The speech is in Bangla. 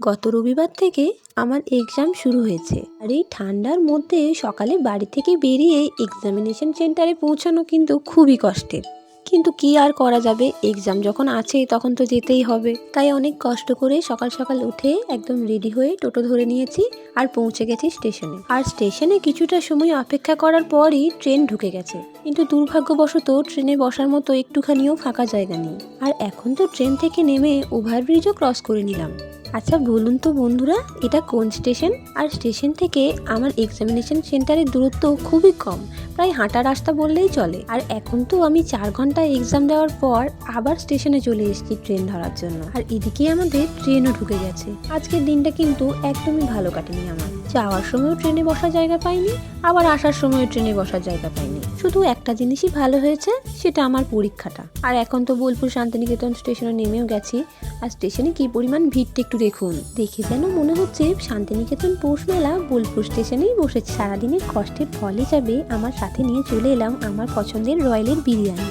গত রবিবার থেকে আমার এক্সাম শুরু হয়েছে। আর এই ঠান্ডার মধ্যে সকালে বাড়ি থেকে বেরিয়ে এক্সামিনেশন সেন্টারে পৌঁছানো কিন্তু খুবই কষ্টের। কিন্তু কি আর করা যাবে? এক্সাম যখন আছে, তখন তো যেতেই হবে। তাই অনেক কষ্ট করে সকাল সকাল উঠে একদম রেডি হয়ে টোটো ধরে নিয়েছি আর পৌঁছে গেছি স্টেশনে আর স্টেশনে কিছুটা সময় অপেক্ষা করার পরই ট্রেন ঢুকে গেছে। কিন্তু দুর্ভাগ্যবশত ট্রেনে বসার মতো একটুখানিও ফাঁকা জায়গা নেই। আর এখন তো ট্রেন থেকে নেমে ওভারব্রিজও ক্রস করে নিলাম। আচ্ছা বলুন তো বন্ধুরা, এটা কোন স্টেশন? আর স্টেশন থেকে আমার এক্সামিনেশন সেন্টারের দূরত্ব খুবই কম, প্রায় হাঁটা রাস্তা বললেই চলে। আর এখন তো আমি চার ঘণ্টা এক্সাম দেওয়ার পর আবার স্টেশনে চলে এসেছি ট্রেন ধরার জন্য। আর এদিকে আমাদের ট্রেনও ঢুকে গেছে। আজকের দিনটা কিন্তু একদমই ভালো কাটেনি আমার। যাওয়ার সময়ও ট্রেনে বসার জায়গা পাইনি, আবার আসার সময়ও ট্রেনে বসার জায়গা পাইনি। শুধু একটা জিনিসই ভালো হয়েছে, সেটা আমার পরীক্ষাটা। আর এখন তো বোলপুর শান্তিনিকেতন স্টেশনে নেমেও গেছি। আর স্টেশনে কি পরিমাণ ভিড়টা একটু দেখুন। দেখে যেন মনে হচ্ছে শান্তিনিকেতন পৌষ মেলা বোলপুর স্টেশনেই বসেছে। সারাদিনের কষ্টের ফল হিসাবে আমার সাথে নিয়ে চলে এলাম আমার পছন্দের রয়্যালের বিরিয়ানি।